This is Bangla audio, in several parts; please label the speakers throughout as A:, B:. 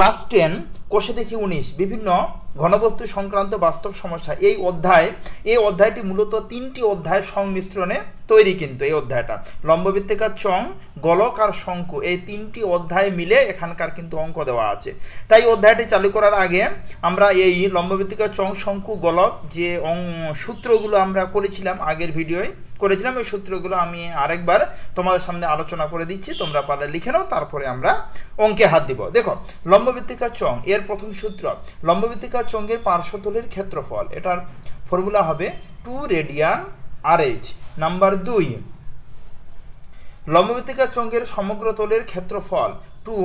A: ক্লাস টেন কোষে দেখি উনিশ। বিভিন্ন ঘনবস্তু সংক্রান্ত বাস্তব সমস্যা। এই অধ্যায়, এই অধ্যায়টি মূলত তিনটি অধ্যায় সংমিশ্রণে তৈরি কিন্তু এই অধ্যায়টা। লম্ববৃত্তিকার চং, গলক আর শঙ্কু এই তিনটি অধ্যায় মিলে এখানকার কিন্তু অঙ্ক দেওয়া আছে। তাই অধ্যায়টি চালু করার আগে আমরা এই লম্ববৃত্তিকার চং, শঙ্কু, গলক যে সূত্রগুলো আমরা করেছিলাম আগের ভিডিওয় করেছিলাম ওই সূত্রগুলো আমি আরেকবার তোমাদের সামনে আলোচনা করে দিচ্ছি। তোমরা পারলে লিখে নাও, তারপরে আমরা অঙ্কে হাত দিব। দেখো, লম্ববৃত্তিকার চং, এর প্রথম সূত্র, লম্ববৃত্তিকার চঙ্গের পার্শ্বতলের ক্ষেত্রফল, এটার ফর্মুলা হবে two radian R H. Number দুই, লম্ববৃত্তিকার চঙ্গের সমগ্র তলের ক্ষেত্রফল two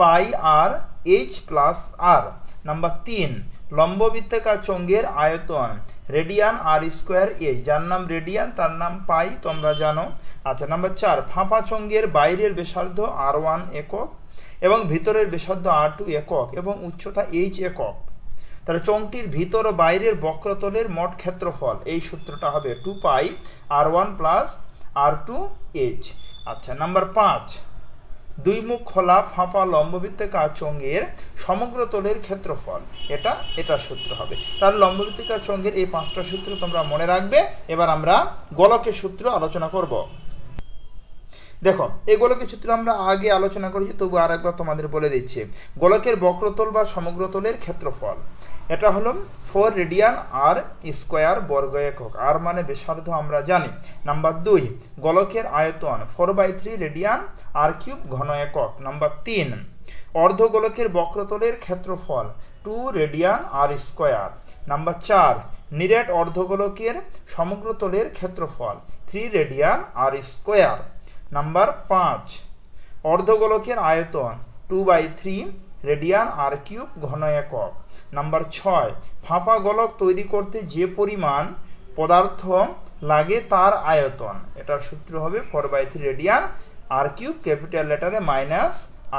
A: pi R H plus R. Number তিন, লম্ববৃত্তিকার চঙ্গের আয়তন রেডিয়ান আর স্কোয়ার এইচ যার নাম রেডিয়ান, তার নাম পাই, তোমরা জানো। আচ্ছা নাম্বার চার, ফাঁপা চঙ্গের বাইরের ব্যাসার্ধ আর ওয়ান একক এবং ভিতরের ব্যাসার্ধ আর টু একক এবং উচ্চতা এইচ একক। তাহলে চংটির ভিতর ও বাইরের বক্রতলের মোট ক্ষেত্রফল, এই সূত্রটা হবে two pi, R one plus R two H. আচ্ছা নাম্বার পাঁচ দুই মুখ খোলা, ফাঁপা, লম্ববৃত্তিকা চঙ্গের সমগ্র তলের ক্ষেত্রফল। এটা এটা সূত্র হবে। তার লম্ববৃত্তিকা চঙ্গের এই পাঁচটা সূত্র তোমরা মনে রাখবে। এবার আমরা গোলকের সূত্র আলোচনা করব। দেখো, এই গোলকের সূত্র আমরা আগে আলোচনা করেছি, তবু আর একবার তোমাদের বলে দিচ্ছি। গোলকের বক্রতল বা সমগ্রতলের ক্ষেত্রফল। এটা হলো ফোর রেডিয়ান আর স্কোয়ার বর্গ একক। আর মানে ব্যাসার্ধ আমরা জানি। নাম্বার দুই, গোলকের আয়তন four by three radian R cube ঘন একক। নাম্বার তিন অর্ধগোলকের বক্রতলের ক্ষেত্রফল two radian R square. Number চার, নিরেট অর্ধগোলকের সমগ্রতলের ক্ষেত্রফল three radian R square. Number পাঁচ অর্ধগোলকের আয়তন two by three radian R cube ঘন একক। নাম্বার ছয়, ফাঁপা গোলক তৈরি করতে যে পরিমাণ পদার্থ লাগে তার আয়তন। এটার সূত্র হবে four by three radian R cube capital লেটারে minus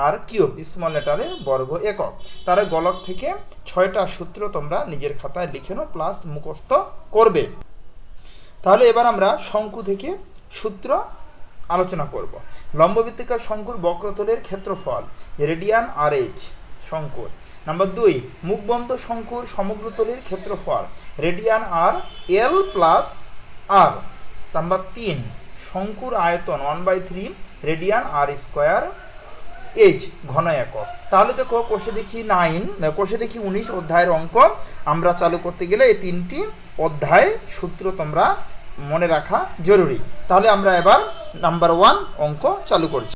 A: R cube small লেটারে বর্গ একক। তার গলক থেকে ছয়টা সূত্র তোমরা নিজের খাতায় লিখে নাও প্লাস মুখস্থ করবে। তাহলে এবার আমরা শঙ্কু থেকে সূত্র আলোচনা করব। লম্ববৃত্তিকার শঙ্কুর বক্রতলের ক্ষেত্রফল রেডিয়ান আর এইচ শঙ্কুর। নাম্বার দুই, মুখবন্ধ শঙ্কুর সমগ্রতলের ক্ষেত্রফল, radian R L plus R. Number তিন, শঙ্কুর আয়তন one by three, radian R square H, ঘন একক। তাহলে দেখো, কোষে দেখি নাইন, কোষে দেখি উনিশ অধ্যায়ের অঙ্ক। আমরা চালু করতে গেলে এই তিনটি অধ্যায় সূত্র তোমরা মনে রাখা জরুরি। তাহলে আমরা এবার নাম্বার ওয়ান অঙ্ক চালু করছি।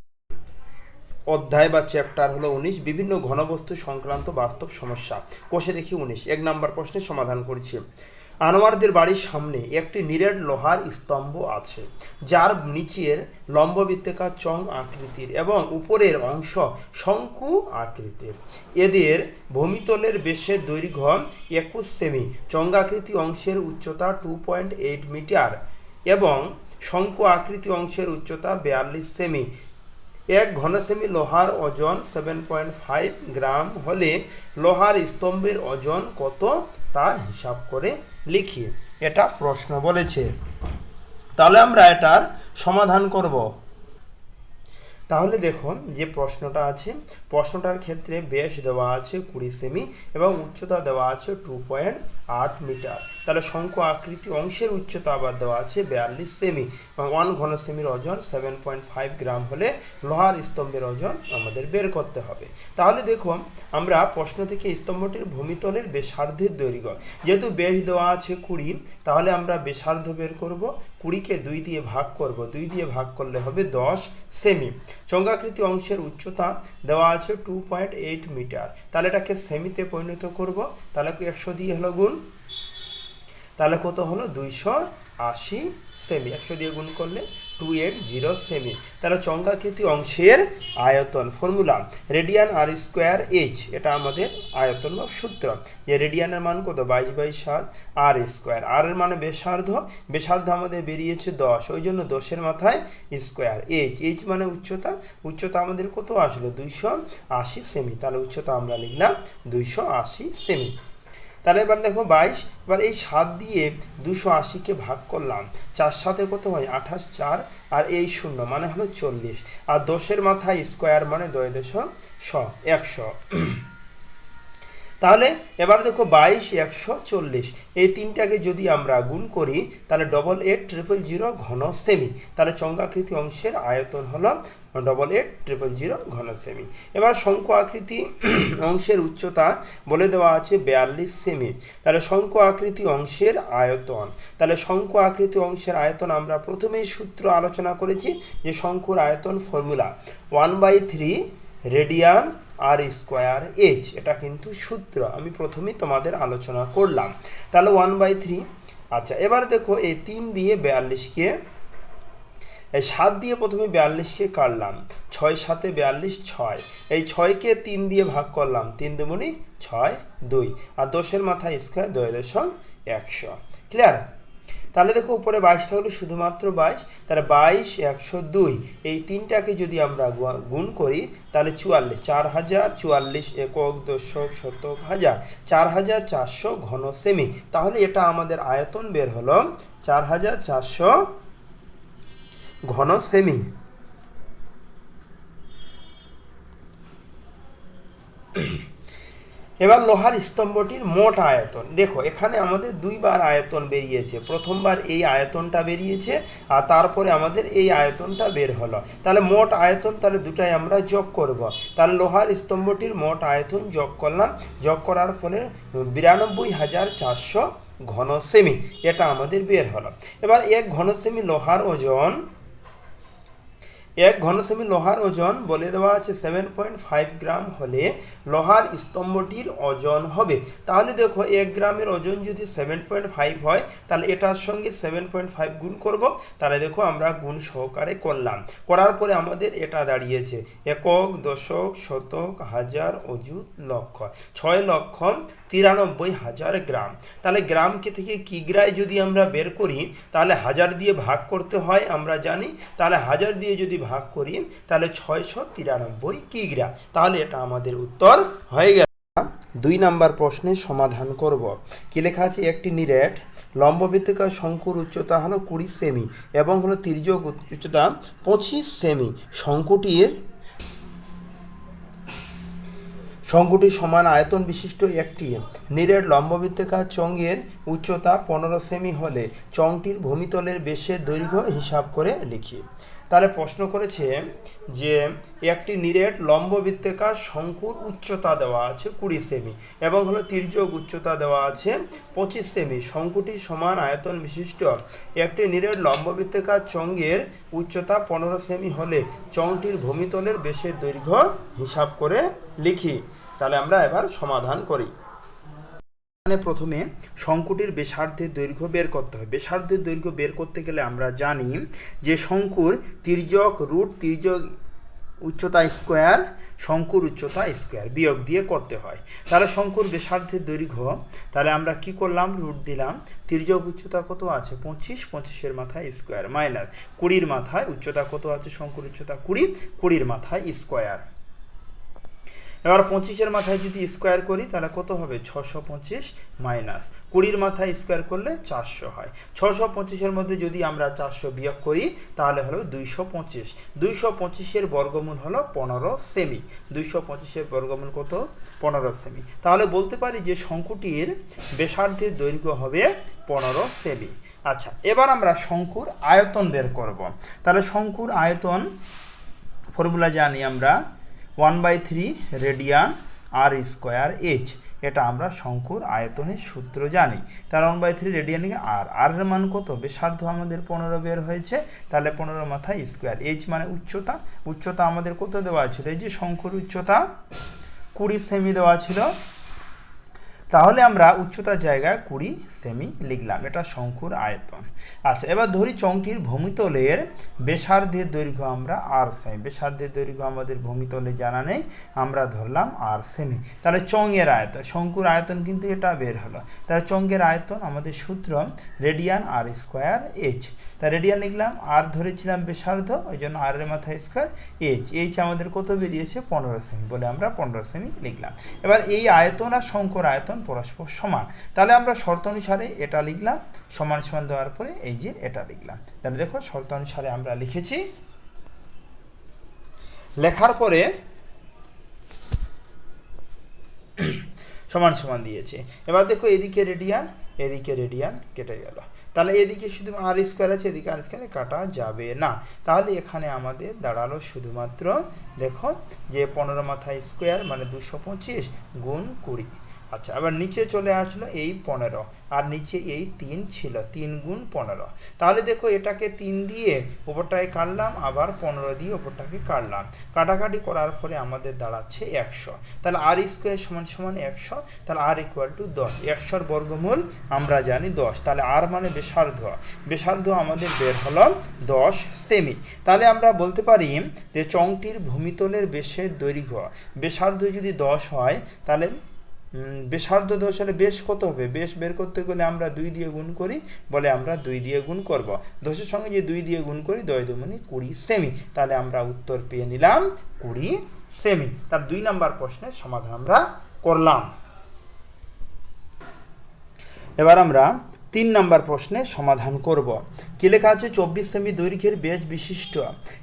A: অধ্যায় বা চ্যাপ্টার হলো উনিশ, বিভিন্ন ঘনবস্তু সংক্রান্ত বাস্তব সমস্যা। কোষে দেখি উনিশ। এক নম্বর প্রশ্নের সমাধান করছি। আনোয়ারদের বাড়ির সামনে একটি নিরেট লোহার স্তম্ভ আছে, যার নিচের লম্ববৃত্তিকার চং আকৃতির এবং উপরের অংশ শঙ্কু আকৃতির। এদের ভূমিতলের বেশের দৈর্ঘ্য একুশ সেমি, চঙ্গাকৃতি অংশের উচ্চতা টু পয়েন্ট এইট মিটার এবং শঙ্কু আকৃতি অংশের উচ্চতা বিয়াল্লিশ সেমি। এক ঘনসেমি লোহার ওজন সেভেন পয়েন্ট ফাইভ গ্রাম হলে লোহার স্তম্ভের ওজন কত তা হিসাব করে লিখি। এটা প্রশ্ন বলেছে। তাহলে আমরা এটার সমাধান করব। তাহলে দেখুন যে প্রশ্নটা আছে, প্রশ্নটার ক্ষেত্রে বেশ দেওয়া আছে কুড়ি সেমি এবং উচ্চতা দেওয়া আছে টু পয়েন্ট আট মিটার তাহলে শঙ্কু আকৃতি অংশের উচ্চতা আবার দেওয়া আছে বিয়াল্লিশ সেমি। এবং ওয়ান ঘন সেমির ওজন সেভেন পয়েন্ট ফাইভ গ্রাম হলে লোহার স্তম্ভের ওজন আমাদের বের করতে হবে। তাহলে দেখুন, আমরা প্রশ্ন থেকে স্তম্ভটির ভূমিতলের বেসার্ধের দৈর্ঘ্য। যেহেতু বেশ দেওয়া আছে কুড়ি, তাহলে আমরা বেসার্ধ বের করব। কুড়িকে দুই দিয়ে ভাগ করব। দুই দিয়ে ভাগ করলে হবে দশ সেমি। চঙ্গাকৃতি অংশের উচ্চতা দেওয়া আছে টু পয়েন্ট এইট মিটার তাহলে এটাকে সেমিতে পরিণত করব। তাহলে একশো দিয়ে হলো গুণ। তাহলে কত হলো? দুইশো আশি সেমি। একশো দিয়ে গুণ করলে টু এইট জিরো সেমি। তাহলে চঙ্গাকৃতি অংশের আয়তন, formula, radian R square H, এটা আমাদের আয়তন বা সূত্র। যে রেডিয়ানের মান কত? বাইশ বাই সাত আর স্কোয়ার। আর এর মানে বেসার্ধ বেসার্ধ আমাদের বেরিয়েছে দশ, ওই জন্য দশের মাথায় স্কোয়ার। এইচ এইচ মানে উচ্চতা। উচ্চতা আমাদের কত আসলো? দুইশো আশি সেমি। তাহলে উচ্চতা আমরা লিখলাম দুইশো আশি সেমি। তাহলে এবার দেখো বাইশ, এবার এই সাত দিয়ে দুশো আশিকে ভাগ করলাম। চার সাথে কত হয়? আঠাশ, চার, আর এই শূন্য মানে হলো চল্লিশ। আর দশের মাথায় স্কোয়ার মানে দয় দশ শ, একশো। তাহলে এবার দেখো বাইশ, একশো চল্লিশ। এই তিনটাকে যদি আমরা গুণ করি, তাহলে ডবল এইট ট্রিপল জিরো ঘন সেমি তাহলে চঙ্কাকৃতি অংশের আয়তন হলো ডবল এইট ট্রিপল জিরো ঘন সেমি এবার শঙ্কু আকৃতি অংশের উচ্চতা বলে দেওয়া আছে বিয়াল্লিশ সেমি তাহলে শঙ্কু আকৃতি অংশের আয়তন। তাহলে শঙ্কু আকৃতি অংশের আয়তন আমরা প্রথমেই সূত্র আলোচনা করেছি যে শঙ্কুর আয়তন formula one by three radian R square H এটা কিন্তু সূত্র। আমি প্রথমেই তোমাদের আলোচনা করলাম। তাহলে ওয়ান বাই থ্রি আচ্ছা এবার দেখো এই তিন দিয়ে বিয়াল্লিশকে সাত দিয়ে প্রথমে বিয়াল্লিশকে কাটলাম। ছয় সাতে বিয়াল্লিশ, ছয়। এই ছয়কে তিন দিয়ে ভাগ করলাম। তিন দুমনি ছয়, দুই। আর দশের মাথায় স্কোয়ার দুই দশম একশো। ক্লিয়ার তাহলে দেখো উপরে বাইশ থাকলে শুধুমাত্র বাইশ, তাহলে বাইশ, একশো দুই। এই তিনটাকে যদি আমরা গুণ করি, তাহলে চুয়াল্লিশ, চার হাজার চুয়াল্লিশ একক দশক শতক হাজার, চার হাজার চারশো ঘন সেমি। তাহলে এটা আমাদের আয়তন বের হলো চার হাজার চারশো ঘন সেমি। এবার লোহার স্তম্ভটির মোট আয়তন। দেখো, এখানে আমাদের দুইবার আয়তন বেরিয়েছে। প্রথমবার এই আয়তনটা বেরিয়েছে আর তারপরে আমাদের এই আয়তনটা বের হলো। তাহলে মোট আয়তন তাহলে দুটাই আমরা যোগ করব। তাহলে লোহার স্তম্ভটির মোট আয়তন যোগ করলাম। যোগ করার ফলে বিরানব্বই হাজার চারশো ঘন সেমি এটা আমাদের বের হলো। এবার এক ঘন সেমি লোহার ওজন এক ঘনসেমি লোহার ওজন বলে দেওয়া আছে সেভেন পয়েন্ট ফাইভ গ্রাম হলে লোহার স্তম্ভটির ওজন হবে। তাহলে দেখো, এক গ্রামের ওজন যদি সেভেন পয়েন্ট ফাইভ হয়, তাহলে এটার সঙ্গে সেভেন পয়েন্ট ফাইভ গুণ করব। তাহলে দেখো, আমরা গুণ সহকারে করলাম। করার পরে আমাদের এটা দাঁড়িয়েছে। একক, দশক, শতক, হাজার, অযুত, লক্ষ। ছয় লক্ষ তিরানব্বই হাজার গ্রাম। তাহলে গ্রামকে থেকে কিগ্রায় যদি আমরা বের করি, তাহলে হাজার দিয়ে ভাগ করতে হয়, আমরা জানি। তাহলে হাজার দিয়ে যদি ভাগ করি, তাহলে ছয়শো তিরানব্বই কিগ্রা। তাহলে এটা আমাদের উত্তর হয়ে গেল। দুই নাম্বার প্রশ্নের সমাধান করব। কি লেখা আছে? একটি নিরেট লম্ববৃত্তিকার শঙ্কুর উচ্চতা হলো কুড়ি সেমি এবং হলো তির্যক উচ্চতা পঁচিশ সেমি। শঙ্কুটির শঙ্কুটি সমান আয়তন বিশিষ্ট একটি নিরেট লম্ববৃত্তাকার চঙ্গের উচ্চতা পনেরো সেমি হলে চংটির ভূমিতলের বেশের দৈর্ঘ্য হিসাব করে লিখি। তাহলে প্রশ্ন করেছে যে একটি নিরেট লম্ববৃত্তাকার শঙ্কুর উচ্চতা দেওয়া আছে কুড়ি সেমি এবং হলো তির্যক উচ্চতা দেওয়া আছে পঁচিশ সেমি। শঙ্কুটি সমান আয়তন বিশিষ্ট একটি নিরেট লম্ববৃত্তাকার চঙ্গের উচ্চতা পনেরো সেমি হলে চংটির ভূমিতলের বেশের দৈর্ঘ্য হিসাব করে লিখি। তাহলে আমরা এবার সমাধান করি। এখানে প্রথমে শঙ্কুটির বেসার্ধের দৈর্ঘ্য বের করতে হয় বেসার্ধের দৈর্ঘ্য বের করতে গেলে আমরা জানি যে শঙ্কুর তির্যক রুট তির্যক উচ্চতা স্কোয়ার, শঙ্কুর উচ্চতা স্কোয়ার বিয়োগ দিয়ে করতে হয়। তাহলে শঙ্কুর বেসার্ধের দৈর্ঘ্য, তাহলে আমরা কি করলাম? রুট দিলাম। তির্যক উচ্চতা কত আছে? পঁচিশ। পঁচিশের মাথায় স্কোয়ার মাইনাস কুড়ির মাথায় উচ্চতা কত আছে? শঙ্কুর উচ্চতা কুড়ি। কুড়ির মাথায় স্কোয়ার। এবার পঁচিশের মাথায় যদি স্কোয়ার করি, তাহলে কত হবে? ছশো পঁচিশ মাইনাস কুড়ির মাথায় স্কোয়ার করলে চারশো হয়। ছশো পঁচিশের মধ্যে যদি আমরা চারশো বিয়োগ করি, তাহলে হলো দুইশো পঁচিশ। দুইশো পঁচিশের বর্গমূল হলো পনেরো সেমি দুইশো পঁচিশের বর্গমূল কত? পনেরো সেমি তাহলে বলতে পারি যে শঙ্কুটির বেসার্ধের দৈর্ঘ্য হবে পনেরো সেমি আচ্ছা এবার আমরা শঙ্কুর আয়তন বের করব। তাহলে শঙ্কুর আয়তন ফর্মুলা জানি আমরা। One by three radian R square H. এটা আমরা শঙ্কুর আয়তনের সূত্র জানি। তার one by three radian R R এর মান কত? বেসার্ধ আমাদের পনেরো বের হয়েছে, তাহলে পনেরো মাথায় স্কোয়ার। এইচ মানে উচ্চতা। উচ্চতা আমাদের কত দেওয়া ছিল? এই যে শঙ্কুর উচ্চতা, কুড়ি সেমি দেওয়া ছিল। তাহলে আমরা উচ্চতার জায়গায় কুড়ি সেমি লিখলাম, এটা শঙ্কুর আয়তন। আচ্ছা এবার ধরি চংটির ভূমিতলের বেসার্ধের দৈর্ঘ্য আমরা আর সেমি। বেসার্ধের দৈর্ঘ্য আমাদের ভূমিতলে জানা নেই, আমরা ধরলাম আর সেমি। তাহলে চঙ্গের আয়তন, শঙ্কুর আয়তন কিন্তু এটা বের হলো। তাহলে চঙ্গের আয়তন আমাদের সূত্র রেডিয়ান আর স্কোয়ার এইচ। তা রেডিয়ান লিখলাম, আর ধরেছিলাম বেসার্ধ ওই জন্য আর এর মাথায় স্কোয়ার এইচ। এইচ আমাদের কত বেরিয়েছে? পনেরো সেমি বলে আমরা পনেরো সেমি লিখলাম। এবার এই আয়তন আর শঙ্কুর আয়তন পরস্পর সমান। তাহলে আমরা শর্ত অনুসারে এটা লিখলাম, সমান সমান দেওয়ার পরে এই যে এটা লিখলাম। তাহলে দেখো শর্ত অনুসারে আমরা লিখেছি। লেখার পরে সমান সমান দিয়েছে। এবার দেখো এদিকে রেডিয়ান এদিকে রেডিয়ান কেটে গেল। তাহলে এদিকে শুধু আর স্কোয়ার আছে, এদিকে আর স্কোয়ারে কাটা যাবে না। তাহলে এখানে আমাদের দাঁড়াল শুধুমাত্র দেখো যে পনেরো মাথায় স্কোয়ার মানে দুশো পঁচিশ গুণ কুড়ি। আচ্ছা আবার নিচে চলে আসলো এই পনেরো, আর নিচে এই তিন ছিল, তিন গুণ পনেরো। তাহলে দেখো এটাকে তিন দিয়ে ওপরটাকে কাটলাম, আবার পনেরো দিয়ে ওপরটাকে কাটলাম। কাটাকাটি করার ফলে আমাদের দাঁড়াচ্ছে একশো। তাহলে আর স্কোয়ার সমান সমান একশো, তাহলে আর ইকুয়াল টু দশ। একশোর বর্গমূল আমরা জানি দশ। তাহলে আর মানে বেসার্ধ বেসার্ধ আমাদের বের হলো দশ সেমি তাহলে আমরা বলতে পারি যে চংটির ভূমিতলের বেশের দৈর্ঘ্য। বেসার্ধ যদি দশ হয়, তাহলে বেসার্ধ দোষ হলে বেশ কত হবে? বেশ বের করতে গেলে আমরা দুই দিয়ে গুণ করি, বলে আমরা দুই দিয়ে গুণ করব। দোষের সঙ্গে যে দুই দিয়ে গুণ করি দয় দুমনি কুড়ি সেমি। তাহলে আমরা উত্তর পেয়ে নিলাম কুড়ি সেমি। তার দুই নাম্বার প্রশ্নের সমাধান আমরা করলাম। এবার আমরা তিন নাম্বার প্রশ্নের সমাধান করব। কি লেখা আছে? চব্বিশ সেমি দৈর্ঘ্যের বেশ বিশিষ্ট।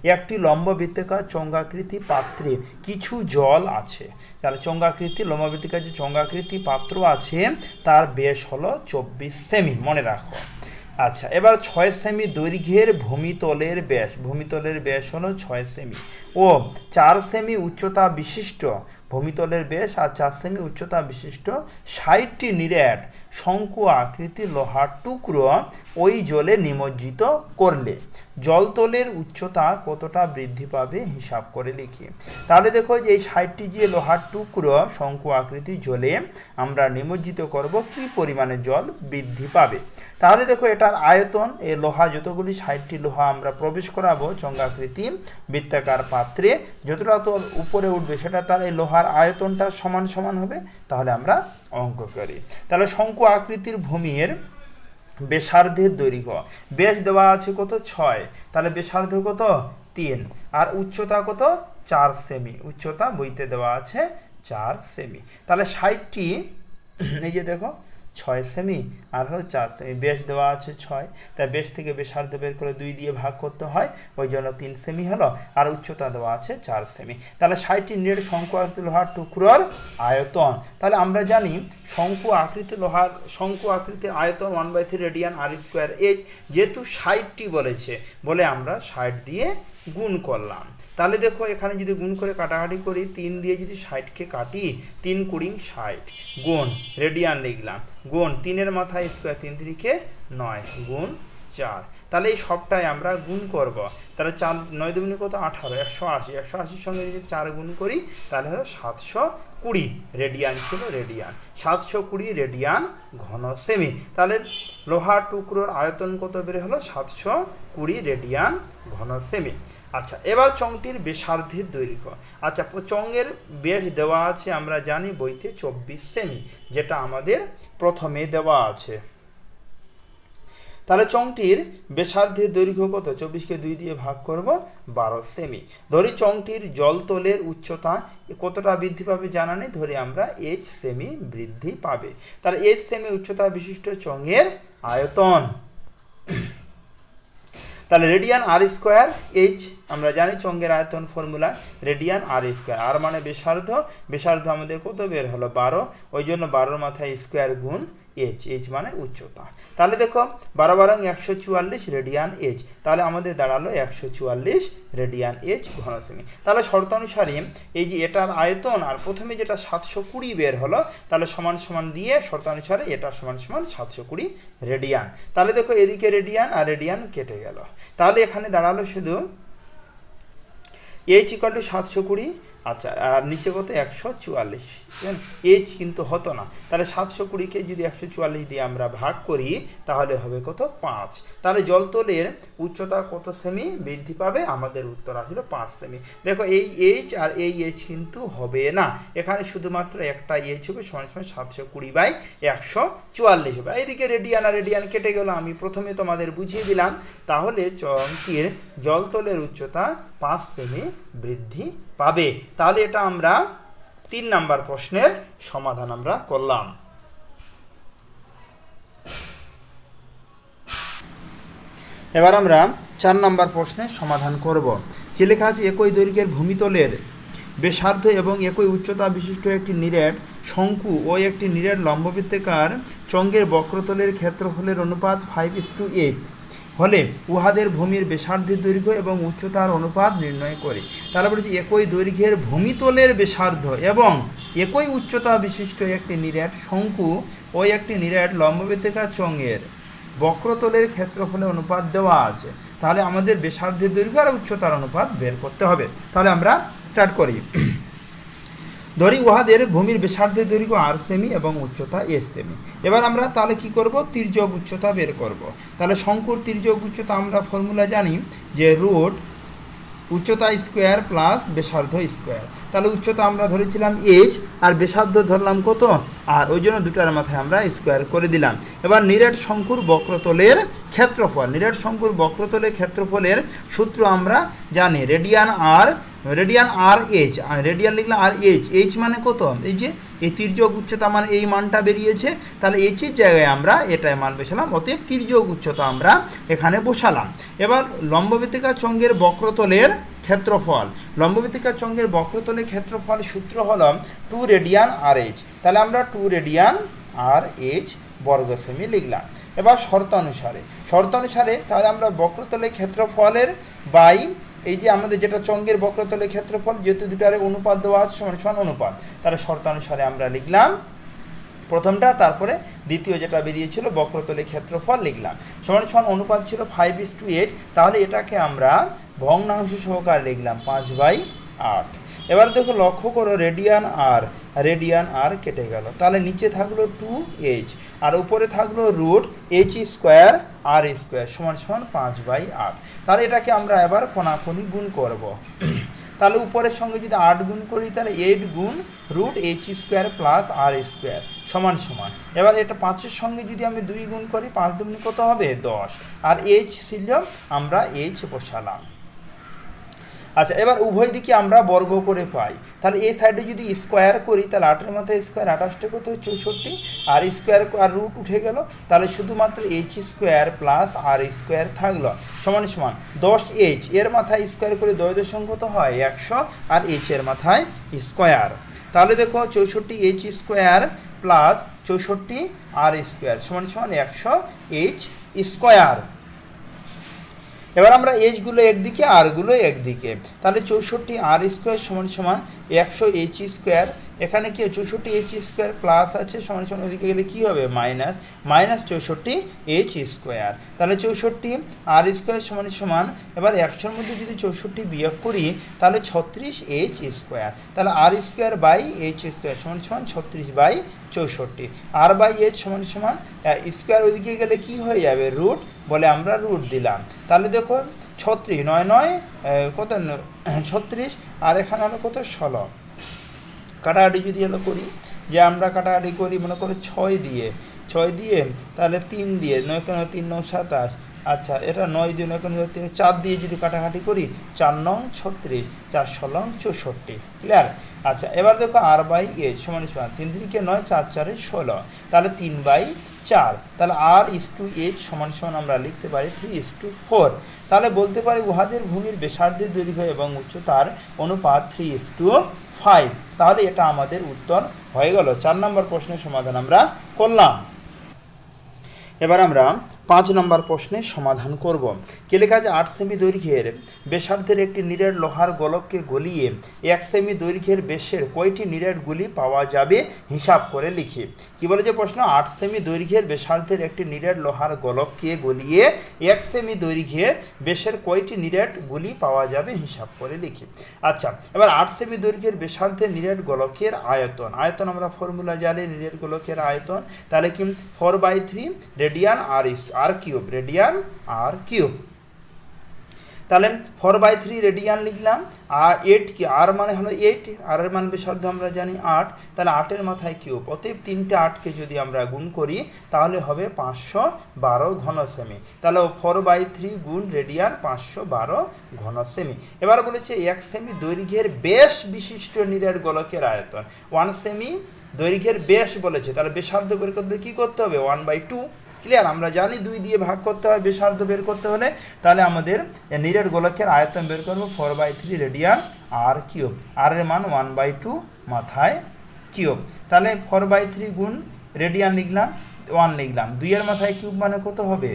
A: একটি লম্ব বৃত্তাকার চঙ্গাকৃতি পাত্রে কিছু জল আছে। তাহলে চঙ্গাকৃতি, লম্ব বৃত্তাকার যে চঙ্গাকৃতি পাত্র আছে, তার বেশ হলো চব্বিশ সেমি। মনে রাখো। আচ্ছা এবার ছয় সেমি দৈর্ঘ্যের ভূমিতলের ব্যাস। ভূমিতলের ব্যাস হলো ছয় সেমি। ও, চার সেমি উচ্চতা বিশিষ্ট। ভূমিতলের ব্যাস আর চার সেমি উচ্চতা বিশিষ্ট। ষাটটি নিরেট। শঙ্কু আকৃতি লোহার টুকরো ওই জলে নিমজ্জিত করলে। জলতলের উচ্চতা কতটা বৃদ্ধি পাবে হিসাব করে লিখি। তাহলে দেখো যে এই ষাটটি যে লোহার টুকরো, শঙ্কু আকৃতি জলে আমরা নিমজ্জিত করব, কি পরিমাণে জল বৃদ্ধি পাবে? তাহলে দেখো এটার আয়তন এই লোহা যতগুলি ষাটটি লোহা আমরা প্রবেশ করাবো, চঙ্গাকৃতি, বৃত্তাকার পাত্রে, যতটা তো উপরে উঠবে সেটা তার এই লোহার আয়তনটা সমান সমান হবে, তাহলে আমরা অঙ্ক করি। তাহলে শঙ্কু আকৃতির ভূমির বেসার্ধের দৈর্ঘ্য। বেশ দেওয়া আছে কত? ছয়। তাহলে বেসার্ধ কত? তিন। আর উচ্চতা কত? চার সেমি। উচ্চতা বইতে দেওয়া আছে চার সেমি। তাহলে ষাটটি, এই যে দেখো ছয় সেমি আর হলো চার সেমি, বেশ দেওয়া আছে ছয়। তাই বেশ থেকে বেসার্ধ বের করে দুই দিয়ে ভাগ করতে হয়, ওই জন্য তিন সেমি হলো, আর উচ্চতা দেওয়া আছে চার সেমি। তাহলে ষাটটি নেট শঙ্কু আকৃতি লোহার টুকরোর আয়তন। তাহলে আমরা জানি শঙ্কু আকৃতি লোহার, শঙ্কু আকৃতির আয়তন one by three radian R square H যেহেতু ষাটটি বলেছে, বলে আমরা ষাট দিয়ে গুণ করলাম। তাহলে দেখো এখানে যদি গুণ করে কাটাকাটি করি, তিন দিয়ে যদি ষাটকে কাটি, তিন কুড়ি ষাট। গুণ, রেডিয়ান লিখলাম। গুণ, তিনের মাথায় স্কোয়ার তিন তিরিকে নয়, গুণ চার। তাহলে এই সবটাই আমরা গুণ করব। তাহলে চার, নয় দুগুণে কত? আঠারো, একশো আশি। একশো আশির সঙ্গে যদি চার গুণ করি, তাহলে হলো সাতশো কুড়ি। রেডিয়ান ছিল রেডিয়ান। সাতশো কুড়ি রেডিয়ান ঘন সেমি। তাহলে লোহার টুকরোর আয়তন কত বেড়ে হলো? সাতশো কুড়ি রেডিয়ান ঘন সেমি। আচ্ছা এবার চংটির বেসার্ধের দৈর্ঘ্য। আচ্ছা চংয়ের বেশ দেওয়া আছে, আমরা জানি বইতে চব্বিশ সেমি যেটা আমাদের প্রথমে দেওয়া আছে। তাহলে চংটির বেসার্ধের দৈর্ঘ্য কত? চব্বিশকে দুই দিয়ে ভাগ করব, বারো সেমি ধরি চংটির জলতলের উচ্চতা কতটা বৃদ্ধি পাবে জানা নেই, ধরে আমরা এইচ সেমি বৃদ্ধি পাবে। তাহলে এইচ সেমি উচ্চতা বিশিষ্ট চঙের আয়তন। তাহলে রেডিয়ান আর স্কোয়ার এইচ আমরা জানি চঙ্গের আয়তন formula radian R square. R মানে বেসার্ধ বেসার্ধ আমাদের কত বের হলো? বারো। ওই জন্য বারোর মাথায় স্কোয়ার গুণ এইচ এইচ মানে উচ্চতা। তাহলে দেখো, বারো বারং একশো চুয়াল্লিশ রেডিয়ান এইচ তাহলে আমাদের দাঁড়াল একশো চুয়াল্লিশ রেডিয়ান এইচ ঘন সেমি তাহলে শর্ত অনুসারে এই যে এটার আয়তন আর প্রথমে যেটা সাতশো কুড়ি বের হলো, তাহলে সমান সমান দিয়ে শর্ত অনুসারে এটা সমান সমান সাতশো কুড়ি রেডিয়ান। তাহলে দেখো এদিকে রেডিয়ান আর রেডিয়ান কেটে গেল। তাহলে এখানে দাঁড়াল শুধু এইচ ইকাল টু সাতশো কুড়ি আচ্ছা আর নিচে কত? একশো চুয়াল্লিশ। এইচ কিন্তু হতো না। তাহলে সাতশো কুড়িকে যদি একশো চুয়াল্লিশ দিয়ে আমরা ভাগ করি, তাহলে হবে কত? পাঁচ। তাহলে জলতলের উচ্চতা কত সেমি? বৃদ্ধি পাবে? আমাদের উত্তর আসলে পাঁচ সেমি। দেখো, এই এইচ আর এই এইচ কিন্তু হবে না। এখানে শুধুমাত্র একটা এইচ হবে, সমান সমান সাতশো কুড়ি বাই একশো চুয়াল্লিশ হবে। এইদিকে রেডিয়ান আর রেডিয়ান কেটে গেল, আমি প্রথমে তোমাদের বুঝিয়ে দিলাম। তাহলে চমকির জলতলের উচ্চতা পাঁচ সেমি বৃদ্ধি পাবে। তাহলে এটা আমরা তিন নাম্বার প্রশ্নের সমাধান আমরা করলাম। এবার আমরা চার নাম্বার প্রশ্নের সমাধান করব। কি লেখা আছে? একই দৈর্ঘ্যের ভূমিতলের বেসার্ধ এবং একই উচ্চতা বিশিষ্ট একটি নিরেট শঙ্কু ও একটি নিরেট লম্ববৃত্তাকার চঙ্গের বক্রতলের ক্ষেত্রফলের অনুপাত ফাইভ ইস টু এইট হলে উহাদের ভূমির বেসার্ধের দৈর্ঘ্য এবং উচ্চতার অনুপাত নির্ণয় করে। তাহলে বলেছি একই দৈর্ঘ্যের ভূমিতলের বেসার্ধ এবং একই উচ্চতা বিশিষ্ট একটি নিরেট শঙ্কু ও একটি নিরেট লম্ববৃত্তাকার চঙ্গের বক্রতলের ক্ষেত্রফলের অনুপাত দেওয়া আছে। তাহলে আমাদের বেসার্ধের দৈর্ঘ্য আর উচ্চতার অনুপাত বের করতে হবে। তাহলে আমরা স্টার্ট করি। ধরি উহাদের ভূমির ব্যাসার্ধের দৈর্ঘ্য আর সেমি এবং উচ্চতা এস সেমি এবার আমরা তাহলে কি করব? তির্যক উচ্চতা বের করব। তাহলে শঙ্কুর তির্যক উচ্চতা আমরা ফর্মুলা জানি যে রুট উচ্চতা স্কোয়ার প্লাস ব্যাসার্ধ স্কোয়ার তাহলে উচ্চতা আমরা ধরেছিলাম এইচ আর ব্যাসার্ধ ধরলাম কত? আর ওই জন্য দুটার মাথায় আমরা স্কোয়ার করে দিলাম। এবার নিরেট শঙ্কুর বক্রতলের ক্ষেত্রফল, নিরেট শঙ্কুর বক্রতলের ক্ষেত্রফলের সূত্র আমরা জানি। Radian R radian R H radian লিখলাম আর এইচ এইচ মানে কত? এই যে এই তির্যক উচ্চতা মানে এই মানটা বেরিয়েছে, তাহলে এইচের জায়গায় আমরা এটাই মান বসালাম, অতএব তির্যক উচ্চতা আমরা এখানে বসালাম। এবার লম্ববৃত্তিকা চঙ্গের বক্রতলের ক্ষেত্রফল। লম্ববৃত্তিকা চঙ্গের বক্রতলের ক্ষেত্রফল সূত্র হল টু রেডিয়ান আর এইচ তাহলে আমরা টু রেডিয়ান আর এইচ বর্গ সেমি লিখলাম। এবার শর্ত অনুসারে শর্ত অনুসারে তাহলে আমরা বক্রতলের ক্ষেত্রফলের বাই এই যে আমাদের যেটা চঙ্গের বক্রতলের ক্ষেত্রফল, যেহেতু দুটারে অনুপাত দেওয়া আছে, সমান সমান অনুপাত। তাহলে শর্তানুসারে আমরা লিখলাম, প্রথমটা, তারপরে দ্বিতীয় যেটা বেরিয়েছিল, বক্রতলের ক্ষেত্রফল লিখলাম। সমান সমান অনুপাত ছিল ফাইভ ইস টু এইট তাহলে এটাকে আমরা ভগ্নাংশ সহকারে লিখলাম, পাঁচ বাই আট। এবার দেখো, লক্ষ্য করো রেডিয়ান আর রেডিয়ান আর কেটে গেল। তাহলে নিচে থাকল টু এইচ আর উপরে থাকল root H square R square সমান সমান পাঁচ বাই আট। তাহলে এটাকে আমরা এবার কোনাকুনি গুণ করব। তাহলে উপরের সঙ্গে যদি আট গুণ করি, তাহলে এইট গুণ root H square plus R square সমান সমান। এবার এটা পাঁচের সঙ্গে যদি আমি দুই গুণ করি, পাঁচ দুগুণ কত হবে? দশ। আর এইচ ছিল আমরা এইচ বসালাম। আচ্ছা এবার উভয় দিকে আমরা বর্গ করে পাই। তাহলে এই সাইডে যদি স্কোয়ার করি, তাহলে আটের মাথায় স্কোয়ার আঠাশটা কত? চৌষট্টি। আর স্কোয়ার আর রুট উঠে গেল। তাহলে শুধুমাত্র H square plus R square থাকল। সমান সমান দশ এইচ এর মাথায় স্কোয়ার করে দশ দশম কত হয়? একশো। আর এইচ এর মাথায় স্কোয়ার তাহলে দেখো চৌষট্টি এইচ স্কোয়ার প্লাস চৌষট্টি আর স্কোয়ার সমান সমান একশো এইচ স্কোয়ার এবার আমরা এইচগুলো একদিকে আরগুলো একদিকে। তাহলে চৌষট্টি আর স্কোয়ার সমান সমান একশো এইচ স্কোয়ার এখানে কি চৌষট্টি এইচ স্কোয়ার প্লাস আছে, সমান সমান ওদিকে গেলে কী হবে? মাইনাস মাইনাস চৌষট্টি এইচ স্কোয়ার তাহলে চৌষট্টি আর স্কোয়ার সমান সমান, এবার একশোর মধ্যে যদি চৌষট্টি বিয়োগ করি, তাহলে ছত্রিশ এইচ স্কোয়ার তাহলে R square by H square সমান সমান ছত্রিশ বাই চৌষট্টি। আর বাই এইচ সমান সমান স্কোয়ার ওইদিকে গেলে কি হয়ে যাবে? রুট বলে আমরা রুট দিলাম। তাহলে দেখো, ছত্রিশ, নয় নয় কত, ছত্রিশ, আর এখানে হলো কত? ষোলো। কাটাকাটি যদি হলো করি, যে আমরা কাটাকাটি করি, মনে করো ছয় দিয়ে ছয় দিয়ে, তাহলে তিন দিয়ে, নয় কেন তিন নয় সাতাশ? আচ্ছা এটা নয় দিয়ে নয় কেন তিন, চার দিয়ে যদি কাটাকাটি করি, চার নং ছত্রিশ, চার ষোলং চৌষট্টি। ক্লিয়ার আচ্ছা এবার দেখো আর বাই এইচ সমান সমান, তিন তিনকে নয়, চার চারে ষোলো। তাহলে তিন বাই চার। তাহলে আর ইস টু এইচ সমান সমান আমরা লিখতে পারি থ্রি ইস টু ফোর তাহলে বলতে পারি উহাদের ভূমির ব্যাসার্ধের দৈর্ঘ্য এবং উচ্চতার অনুপাত থ্রি ইস টু ফাইভ তাহলে এটা আমাদের উত্তর হয়ে গেল। চার নম্বর প্রশ্নের সমাধান আমরা করলাম। এবার আমরা পাঁচ নম্বর প্রশ্নের সমাধান করব। কে লেখা আট সেমি দৈর্ঘ্যের ব্যাসার্ধের একটি নিরেট লোহার গোলককে গলিয়ে এক সেমি দৈর্ঘ্যের বেশের কয়টি নিরেট গুলি পাওয়া যাবে? হিসাব করে লিখি। কি বলে যে প্রশ্ন? আট সেমি দৈর্ঘ্যের ব্যাসার্ধের একটি নিরেট লোহার গোলককে গলিয়ে এক সেমি দৈর্ঘ্যের বেশের কয়টি নিরেট গুলি পাওয়া যাবে? হিসাব করে লিখি। আচ্ছা এবার আট সেমি দৈর্ঘ্যের ব্যাসার্ধের নিরেট গোলকের আয়তন। আয়তন আমরা ফর্মুলা জানি নিরেট গোলকের আয়তন। তাহলে কি? Four by three radian R is R cube radian R cube তাহলে ফোর বাই থ্রি রেডিয়ান লিখলাম, আর এইট কি আর মানে হলো এইট আর এর মান ব্যাসার্ধ আমরা জানি আট, তাহলে আটের মাথায় কিউব অতএব তিনটে আটকে যদি আমরা গুণ করি, তাহলে হবে পাঁচশো বারো ঘন সেমি তাহলে ফোর বাই থ্রি গুণ রেডিয়ান পাঁচশো বারো ঘন সেমি এবার বলেছে এক সেমি দৈর্ঘ্যের বেশ বিশিষ্ট নিরেট গোলকের আয়তন। ওয়ান সেমি দৈর্ঘ্যের বেশ বলেছে, তাহলে বেসার্ধ বের করতে কী করতে হবে? ওয়ান বাই টু ক্লিয়ার আমরা জানি দুই দিয়ে ভাগ করতে হয় বেসার্ধ বের করতে হলে। তাহলে আমাদের নিরেট গোলকের আয়তন বের করব four by three radian R cube R এর মান ওয়ান বাই টু মাথায় কিউব তাহলে ফোর বাই থ্রি গুণ রেডিয়ান লিখলাম ওয়ান লিখলাম। দুইয়ের মাথায় কিউব মানে কত হবে?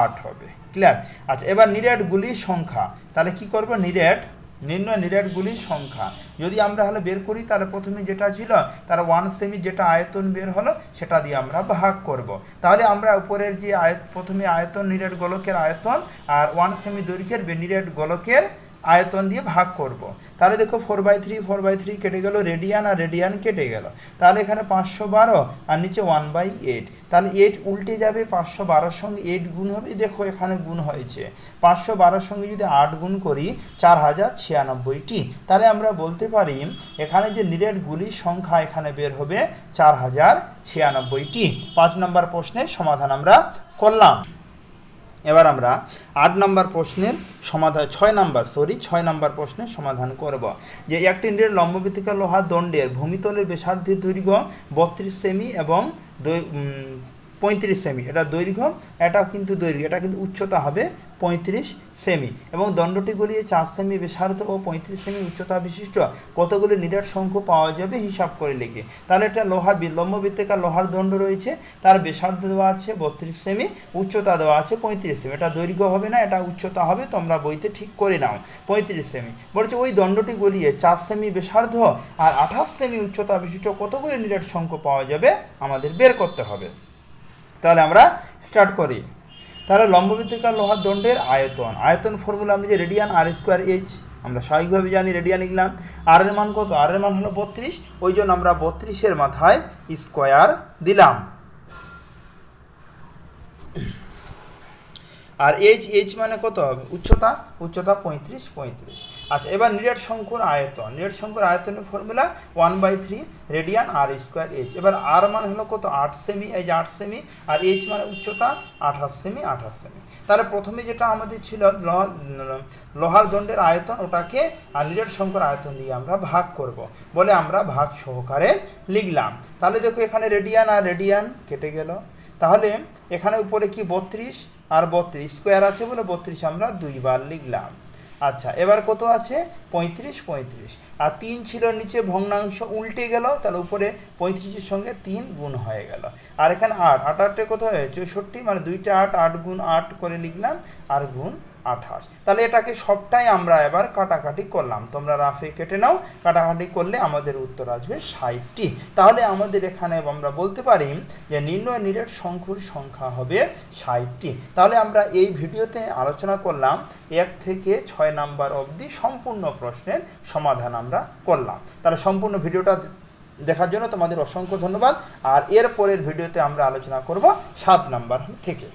A: আট হবে। ক্লিয়ার আচ্ছা এবার নিরেটগুলির সংখ্যা। তাহলে কি করব? নিরেট নির্ণয় নিরেটগুলির সংখ্যা যদি আমরা হলে বের করি, তাহলে প্রথমে যেটা ছিল, তার ওয়ান সেমি যেটা আয়তন বের হলো, সেটা দিয়ে আমরা ভাগ করব। তাহলে আমরা উপরের যে আয়ত, প্রথমে আয়তন নিরেট গোলকের আয়তন আর ওয়ান সেমি দৈর্ঘ্যের নিরেট গোলকের আয়তন দিয়ে ভাগ করব। তাহলে দেখো four by three four by three কেটে গেল রেডিয়ান আর রেডিয়ান কেটে গেল। তাহলে এখানে পাঁচশো বারো আর নিচে ওয়ান বাই এইট তাহলে এইট উল্টে যাবে পাঁচশো বারোর সঙ্গে এইট গুণ হবে। দেখো এখানে গুণ হয়েছে। পাঁচশো বারোর সঙ্গে যদি আট গুণ করি, চার হাজার ছিয়ানব্বইটি। তাহলে আমরা বলতে পারি, এখানে যে নিরেটগুলির সংখ্যা এখানে বের হবে, চার হাজার ছিয়ানব্বইটি। পাঁচ নম্বর প্রশ্নের সমাধান আমরা করলাম। এবার আমরা আট নম্বর প্রশ্নের সমাধান, ছয় নম্বর সরি ছয় নম্বর প্রশ্নের সমাধান করব। যে একটি নিরেট লম্বভিত্তিকা লোহা দণ্ডের ভূমিতলের বেসার্ধের দৈর্ঘ্য বত্রিশ সেমি এবং পঁয়ত্রিশ সেমি। এটা দৈর্ঘ্য এটা কিন্তু দৈর্ঘ্য, এটা কিন্তু উচ্চতা হবে পঁয়ত্রিশ সেমি। এবং দণ্ডটি গলিয়ে চার সেমি ব্যাসার্ধ ও পঁয়ত্রিশ সেমি উচ্চতা বিশিষ্ট। কতগুলি নিরেট সংখ্য পাওয়া যাবে হিসাব করে লিখে। তাহলে এটা লোহার বি- লম্ববৃত্তিকার লোহার দণ্ড রয়েছে। তার ব্যাসার্ধ দেওয়া আছে বত্রিশ সেমি, উচ্চতা দেওয়া আছে পঁয়ত্রিশ সেমি। এটা দৈর্ঘ্য হবে না, এটা উচ্চতা হবে, তোমরা বইতে ঠিক করে নাও। পঁয়ত্রিশ সেমি। বলছে ওই দণ্ডটি গলিয়ে চার সেমি ব্যাসার্ধ আর আঠাশ সেমি উচ্চতা বিশিষ্ট কতগুলি নিরেট সংখ্য পাওয়া যাবে আমাদের বের করতে হবে। তাহলে আমরা স্টার্ট করি। তাহলে লম্ববৃত্তিকার লোহার দণ্ডের আয়তন। আয়তন ফর্মুলা আমি যে রেডিয়ান আর স্কোয়ার এইচ আমরা স্বাভাবিকভাবে জানি রেডিয়ান লিখলাম আর এর মান কত? আর এর মান হলো বত্রিশ। ওই জন্য আমরা বত্রিশের মাথায় স্কোয়ার দিলাম। আর এইচ এইচ মানে কত হবে? উচ্চতা? উচ্চতা পঁয়ত্রিশ পঁয়ত্রিশ। আচ্ছা এবার নিরেট শঙ্কুর আয়তন। নিরেট শঙ্কুর আয়তনের formula one by three radian R square H এবার আর মানে হলো কত? আট সেমি এই যে আট সেমি আর এইচ মানে উচ্চতা আঠাশ সেমি আঠাশ সেমি তাহলে প্রথমে যেটা আমাদের ছিল লোহার দণ্ডের আয়তন, ওটাকে আর নিরেট শঙ্কুর আয়তন দিয়ে আমরা ভাগ করব। বলে আমরা ভাগ সহকারে লিখলাম। তাহলে দেখো এখানে রেডিয়ান আর রেডিয়ান কেটে গেল। তাহলে এখানে উপরে কি? বত্রিশ, আর বত্রিশ। স্কোয়ার আছে বলে বত্রিশ আমরা দুইবার লিখলাম। আচ্ছা এবার কত আছে? পঁয়ত্রিশ পঁয়ত্রিশ। আর তিন ছিল নিচে, ভগ্নাংশ উল্টে গেল, তাহলে উপরে পঁয়ত্রিশের সঙ্গে তিন গুণ হয়ে গেল। আর এখানে আট আট আটে কত হয় চৌষট্টি মানে দুইটা আট আট গুণ আট করে লিখলাম, আর গুণ আঠাশ। তাহলে এটাকে সবটাই আমরা এবার কাটাকাটি করলাম। তোমরা রাফে কেটে নাও। কাটাকাটি করলে আমাদের উত্তর আসবে ষাটটি। তাহলে আমাদের এখানে আমরা বলতে পারি যে নির্ণয় নিরেট সংখ্যুর সংখ্যা হবে ষাটটি। তাহলে আমরা এই ভিডিওতে আলোচনা করলাম এক থেকে ছয় নাম্বার অবধি সম্পূর্ণ প্রশ্নের সমাধান আমরা করলাম। তাহলে সম্পূর্ণ ভিডিওটা দেখার জন্য তোমাদের অসংখ্য ধন্যবাদ। আর এর পরের ভিডিওতে আমরা আলোচনা করব সাত নাম্বার থেকে।